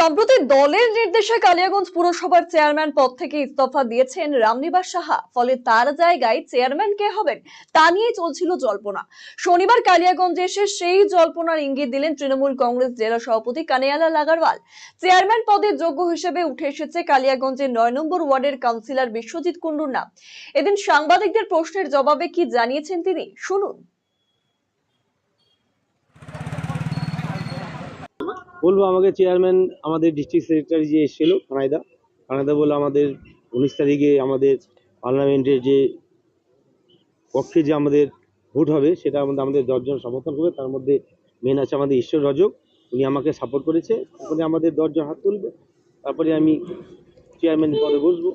সম্প্রতি দলের নির্দেশে কালিয়াগঞ্জ পুরসভার চেয়ারম্যান পদ থেকে ইস্তফা দিয়েছেন রামনিবাস সাহা। ফলে তার জায়গায় চেয়ারম্যান কে হবেন তা নিয়ে চলছিল জল্পনা। শনিবার কালিয়াগঞ্জে এসে সেই জল্পনার ইঙ্গিত দিলেন তৃণমূল কংগ্রেস জেলা সভাপতি কানিয়ালাল আগারওয়াল। চেয়ারম্যান পদে যোগ্য হিসেবে উঠে এসেছে কালিয়াগঞ্জের নয় নম্বর ওয়ার্ডের কাউন্সিলর বিশ্বজিৎ কুন্ডুর নাম। এদিন সাংবাদিকদের প্রশ্নের জবাবে কি জানিয়েছেন তিনি? শুনুন। বলব আমাকে চেয়ারম্যান আমাদের ডিস্ট্রিক্ট সেক্রেটারি যে এসেছিল, কানাইদা। কানাইদা বলে আমাদের উনিশ তারিখে আমাদের পার্লামেন্টের যে পক্ষে যে আমাদের ভোট হবে, সেটা আমাদের আমাদের দশজন সমর্থন করবে। তার মধ্যে মেন আছে আমাদের ঈশ্বর রজক, উনি আমাকে সাপোর্ট করেছে। তারপরে আমাদের দশজন হাত তুলবে। তারপরে আমি চেয়ারম্যান পদে বসবো।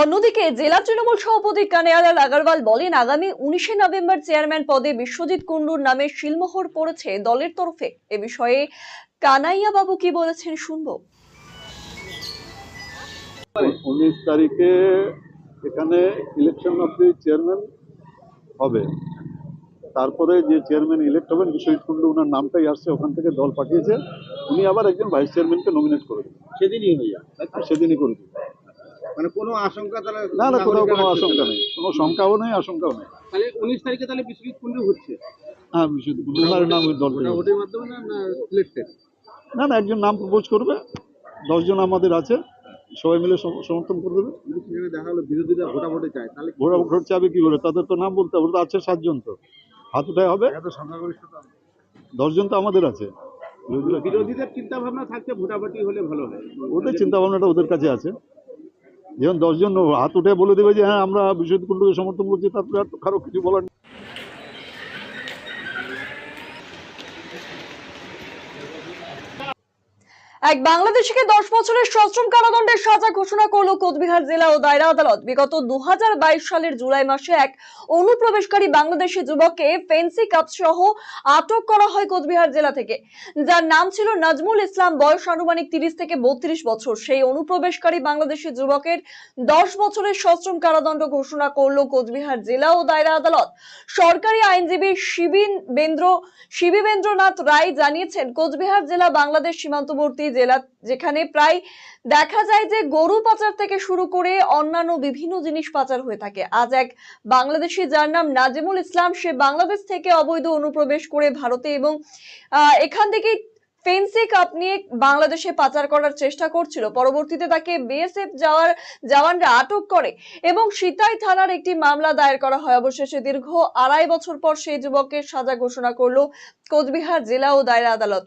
অন্যদিকে জেলা তৃণমূল সভাপতি কানিয়ালাল আগারওয়াল বলেন আগামী উনিশে নভেম্বর চেয়ারম্যান পদে বিশ্বজিৎ কুন্ডুর নামে শিলমোহর পড়েছে দলের তরফে। এ বিষয়ে কানাইয়া বাবু কি বলেছেন শুনব। উনিশ তারিখে এখানে ইলেকশন অফ দি চেয়ারম্যান হবে। তারপরে যে চেয়ারম্যান ইলেক্ট হবেন বিশ্বজিৎ কুন্ডু ওনার নামটাই আসছে ওখান থেকে দল পাঠিয়েছে। উনি আবার একজন ভাইস চেয়ারম্যানকে নমিনেট করে দেবেন সেদিনই হয়ে যায় সেদিনই করে দেবেন মানে কোনো আশঙ্কা তাহলে না না কোনো আশঙ্কা নেই। কোনো শঙ্কাও নেই আশঙ্কাও নেই। তাহলে উনিশ তারিখে তাহলে বিশ্বজিৎ কুণ্ডু হচ্ছে? হ্যাঁ বিশ্বজিৎ কুন্ডু ওনার নাম দল ভোটের মাধ্যমে না না সিলেক্টেড না না একজন নাম প্রপোজ করবে। দশজন আমাদের আছে। সবাই মিলে সমর্থন করে দেবে। দেখা হলো বিরোধীরা ভোটা চায় তাহলে চাবে কি করে? তাদের তো নাম বলতে হবে তো আছে সাতজন তো। হাত উঠায় হবে। এত সংখ্যাগরিষ্ঠতা। দশজন তো আমাদের আছে। বিরোধীরা বিরোধীদের চিন্তা ভাবনা থাকছে ভোটাভুটি হলে ভালো হয়। ওদের চিন্তা ভাবনাটা ওদের কাছে আছে। যেমন দশজন হাত উঠে বলে দেবে যে হ্যাঁ আমরা বিশ্বজিৎ কুণ্ডুকে সমর্থন করছি, তারপরে আর কারও কিছু বলার এক বাংলাদেশিকে দশ বছরের সশ্রম কারাদণ্ডের সাজা ঘোষণা করল কোচবিহার জেলা ও দায়রা আদালত। বিগত দুহাজার বাইশ সালের জুলাই মাসে এক অনুপ্রবেশকারী বাংলাদেশি যুবককে ফেন্সি কাপ সহ আটক করা হয় কোচবিহার জেলা থেকে। যার নাম ছিল নাজমুল ইসলাম, বয়স আনুমানিক তিরিশ থেকে বত্রিশ বছর। সেই অনুপ্রবেশকারী বাংলাদেশি যুবকের দশ বছরের সশ্রম কারাদণ্ড ঘোষণা করল কোচবিহার জেলা ও দায়রা আদালত। সরকারি আইনজীবী শিবিন বেন্দ্র শিবিবেন্দ্রনাথ রায় জানিয়েছেন, কোচবিহার জেলা বাংলাদেশ সীমান্তবর্তী জেলা যেখানে প্রায় দেখা যায় যে গরু পাচার থেকে শুরু করে অন্যান্য বিভিন্ন জিনিস পাচার হয়ে থাকে। আজ এক বাংলাদেশি যার নাম নাজিমুল ইসলাম, সে বাংলাদেশ থেকে অবৈধ অনুপ্রবেশ করে ভারতে এবং এখান থেকে ফেন্সি বাংলাদেশে পাচার করার চেষ্টা করছিল। পরবর্তীতে তাকে বিএসএফ যাওয়ার জওয়ানরা আটক করে এবং থানার একটি মামলা দায়ের করা হয়। অবশেষে দীর্ঘ আড়াই বছর পর সেই সাজা ঘোষণা কোচবিহার জেলা ও আদালত।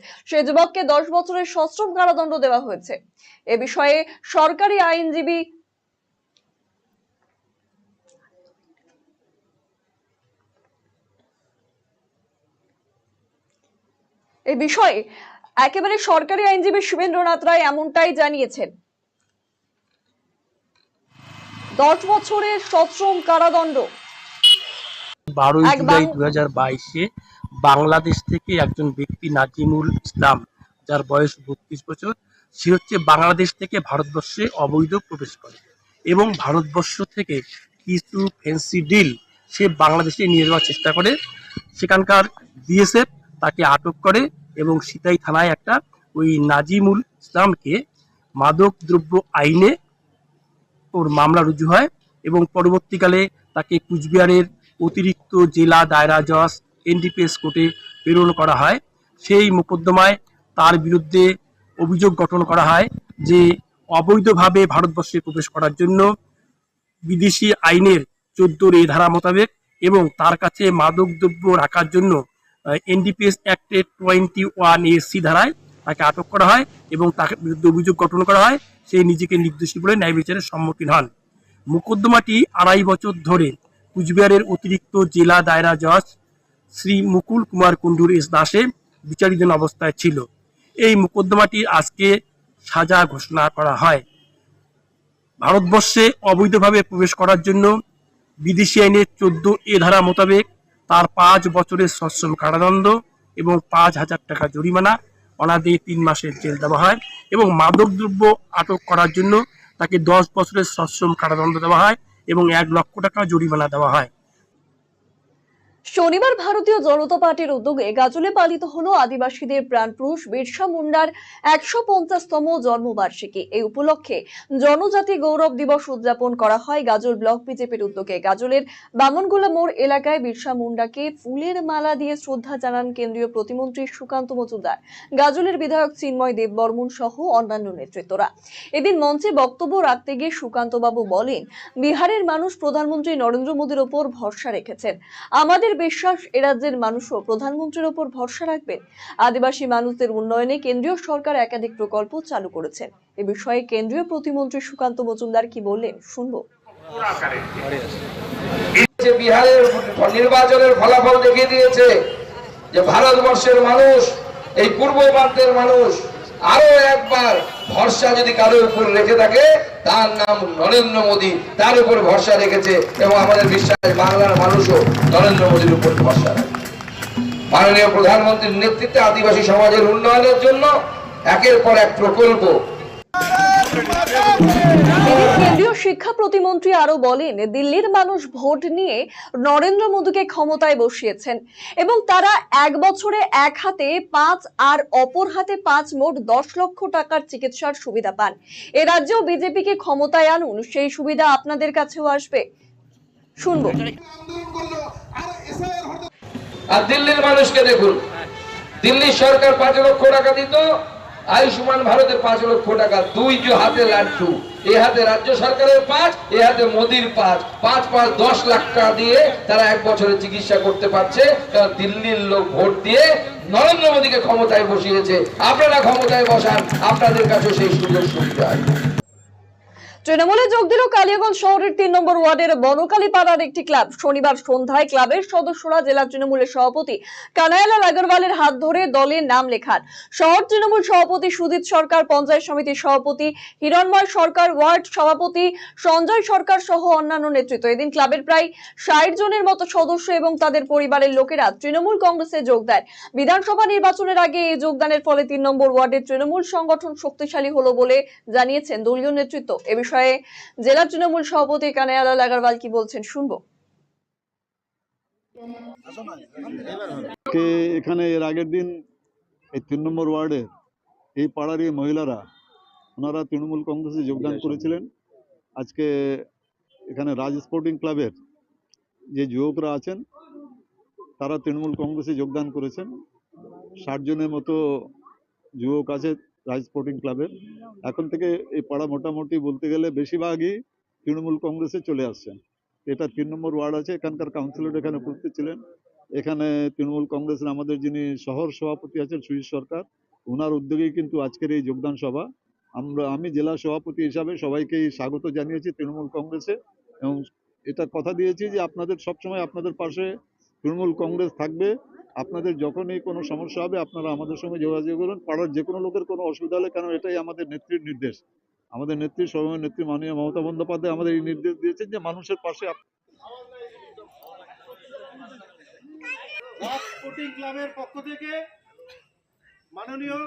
যুবককে দশ বছরের সশ্রম কারাদণ্ড দেওয়া হয়েছে। এ বিষয়ে সরকারি আইনজীবী এ বিষয়ে একেবারে সরকারি আইনজীবী শুভেন্দ্রনাথ রায় এমনটাই জানিয়েছেন। দশ বছরের সশ্রম কারাদণ্ড। বারোই জুলাই দু হাজার বাইশে বাংলাদেশ থেকে একজন ব্যক্তি নাজিমুল ইসলাম যার বয়স বত্রিশ বছর সে হচ্ছে বাংলাদেশ থেকে ভারতবর্ষে অবৈধ প্রবেশ করে এবং ভারতবর্ষ থেকে কিছু ফেন্সি ডিল সে বাংলাদেশে নিয়ে যাওয়ার চেষ্টা করে। সেখানকার বিএসএফ তাকে আটক করে এবং সিতাই থানায় একটা ওই নাজিমুল ইসলামকে মাদক দ্রব্য আইনে ওর মামলা রুজু হয় এবং পরবর্তীকালে তাকে কুচবিহারের অতিরিক্ত জেলা দায়রা জজ এনডিপিএস কোর্টে প্রেরণ করা হয়। সেই মোকদ্দমায় তার বিরুদ্ধে অভিযোগ গঠন করা হয় যে অবৈধভাবে ভারতবর্ষে প্রবেশ করার জন্য বিদেশি আইনের চোদ্দোর এই ধারা মোতাবেক এবং তার কাছে মাদকদ্রব্য রাখার জন্য এনডিপিএস অ্যাক্টের টোয়েন্টি ওয়ান এ সি ধারায় তাকে আটক করা হয় এবং তাকে বিরুদ্ধে অভিযোগ গঠন করা হয়। সে নিজেকে নির্দোষী বলে ন্যায় বিচারের সম্মুখীন হন। মোকদ্দমাটি আড়াই বছর ধরে কুচবিহারের অতিরিক্ত জেলা দায়রা জজ শ্রী মুকুল কুমার কুণ্ডুর এস দাসে বিচারাধীন অবস্থায় ছিল। এই মোকদ্দমাটি আজকে সাজা ঘোষণা করা হয়। ভারতবর্ষে অবৈধভাবে প্রবেশ করার জন্য বিদেশি আইনের চোদ্দ এ ধারা মোতাবেক তার পাঁচ বছরের সশ্রম কারাদণ্ড এবং পাঁচ হাজার টাকা জরিমানা, অনাদে তিন মাসের জেল দেওয়া হয় এবং মাদকদ্রব্য আটক করার জন্য তাকে দশ বছরের সশ্রম কারাদণ্ড দেওয়া হয় এবং এক লক্ষ টাকা জরিমানা দেওয়া হয়। শনিবার ভারতীয় জনতা পার্টির উদ্যোগে গাজলে পালিত হলো আদিবাসীদের প্রাণপুরুষ বিরসা মুন্ডার একশো পঞ্চাশতম জন্মবার্ষিকী। এই উপলক্ষে জনজাতি গৌরব দিবস উদযাপন করা হয় গাজল ব্লক বিজেপির উদ্যোগে। গাজলের বামনগোলা মোড় এলাকায় বিরসা মুন্ডাকে ফুলের মালা দিয়ে শ্রদ্ধা জানান কেন্দ্রীয় প্রতিমন্ত্রী সুকান্ত মজুমদার। গাজলের বিধায়ক চিন্ময় দেব বর্মন সহ অন্যান্য নেতৃত্বরা। এদিন মঞ্চে বক্তব্য রাখতে গিয়ে সুকান্তবাবু বলেন, বিহারের মানুষ প্রধানমন্ত্রী নরেন্দ্র মোদীর ওপর ভরসা রেখেছেন। আমাদের বিশ্বাস এ রাজ্যের মানুষও প্রধানমন্ত্রীর ওপর ভরসা রাখবে আদিবাসী মানুষদের উন্নয়নে কেন্দ্রীয় সরকার একাধিক প্রকল্প চালু করেছেন। এ বিষয়ে কেন্দ্রীয় প্রতিমন্ত্রী সুকান্ত মজুমদার কি বললেন, শুনব। বিহারের নির্বাচনের ফলাফল দেখিয়ে দিয়েছে যে ভারতবর্ষের মানুষ, এই পূর্ব প্রান্তের মানুষ আরও একবার ভরসা যদি কারোর উপর রেখে থাকে, তার নাম নরেন্দ্র মোদী। তার উপর ভরসা রেখেছে এবং আমাদের বিশ্বাস বাংলার মানুষও নরেন্দ্র মোদীর উপর ভরসা রাখে। মাননীয় প্রধানমন্ত্রীর নেতৃত্বে আদিবাসী সমাজের উন্নয়নের জন্য একের পর এক প্রকল্প শিক্ষা প্রতিমন্ত্রী আরও বলেন, দিল্লির মানুষ ভোট নিয়ে নরেন্দ্র মোদীকে ক্ষমতায় বসিয়েছেন এবং তারা এক বছরে এক হাতে পাঁচ আর অপর হাতে পাঁচ মোট দশ লক্ষ টাকার চিকিৎসার সুবিধা পান। এ রাজ্যেও বিজেপিকে ক্ষমতায় আনুন, সেই সুবিধা আপনাদের কাছেও আসবে। শুনব। আর দিল্লির মানুষকে দেখুন দিল্লির সরকার পাঁচ লক্ষ টাকা দিত আয়ুষ্মান ভারতের পাঁচ লক্ষ টাকা, দুই যে হাতে লাড্ডু, এ হাতে রাজ্য সরকারের পাঁচ, এ হাতে মোদির পাঁচ। পাঁচ পাঁচ দশ লাখ টাকা দিয়ে তারা এক বছরে চিকিৎসা করতে পারছে দিল্লির লোক ভোট দিয়ে নরেন্দ্র মোদীকে ক্ষমতায় বসিয়েছে। আপনারা ক্ষমতায় বসান, আপনাদের কাছে সেই সুযোগ সুবিধা তৃণমূলে যোগ দিল কালিয়াগঞ্জ শহরের তিন নম্বর ওয়ার্ডের বনকালী পাড়ার একটি ক্লাব। শনিবার সন্ধ্যায় ক্লাবের সদস্যরা জেলা তৃণমূলের সভাপতি কানায়ালাল আগরওয়ালের হাত ধরে দলের নাম লেখান। শহর তৃণমূল সভাপতি সুজিত সরকার, পঞ্চায়েত সমিতির সভাপতি হিরণময় সরকার, ওয়ার্ড সভাপতি সঞ্জয় সরকার সহ অন্যান্য নেতৃত্ব। এদিন ক্লাবের প্রায় ষাট জনের মতো সদস্য এবং তাদের পরিবারের লোকেরা তৃণমূল কংগ্রেসে যোগ দেন। বিধানসভা নির্বাচনের আগে এই যোগদানের ফলে তিন নম্বর ওয়ার্ডের তৃণমূল সংগঠন শক্তিশালী হলো বলে জানিয়েছেন দলীয় নেতৃত্ব। এ বিষয়ে জেলা তৃণমূল সভাপতি কানায়ালাল আগারওয়াল কি বলছেন শুনব। এখানে এর আগের দিন এই তিন নম্বর ওয়ার্ডের এই পাড়ার এই মহিলারা ওনারা তৃণমূল কংগ্রেসে যোগদান করেছিলেন। আজকে এখানে রাজ স্পোর্টিং ক্লাবের যে যুবকরা আছেন তারা তৃণমূল কংগ্রেসে যোগদান করেছেন। ষাট জনের মতো যুবক আছে রাজ স্পোর্টিং ক্লাবের। এখন থেকে এই পাড়া মোটামুটি বলতে গেলে বেশিরভাগই তৃণমূল কংগ্রেসে চলে আসছেন এটা তিন নম্বর ওয়ার্ড আছে, এখানকার কাউন্সিলর এখানে উপস্থিত ছিলেন। এখানে তৃণমূল কংগ্রেসের আমাদের যিনি শহর সভাপতি আছেন সুজিত সরকার ওনার উদ্যোগেই কিন্তু আজকের এই যোগদান সভা। আমরা, আমি জেলা সভাপতি হিসাবে সবাইকেই স্বাগত জানিয়েছি তৃণমূল কংগ্রেসে এবং এটা কথা দিয়েছি যে আপনাদের সবসময় আপনাদের পাশে তৃণমূল কংগ্রেস থাকবে। আপনাদের যখনই কোনো সমস্যা হবে, আপনারা আমাদের সঙ্গে যোগাযোগ করুন। পাড়ার যে কোনো লোকের কোনো অসুবিধা হলে, কারণ এটাই আমাদের নেত্রীর নির্দেশ। আমাদের নেত্রী সর্বময় নেত্রী মাননীয় মমতা বন্দ্যোপাধ্যায় আমাদের এই নির্দেশ দিয়েছেন যে মানুষের পাশে ক্লাবের পক্ষ থেকে মাননীয়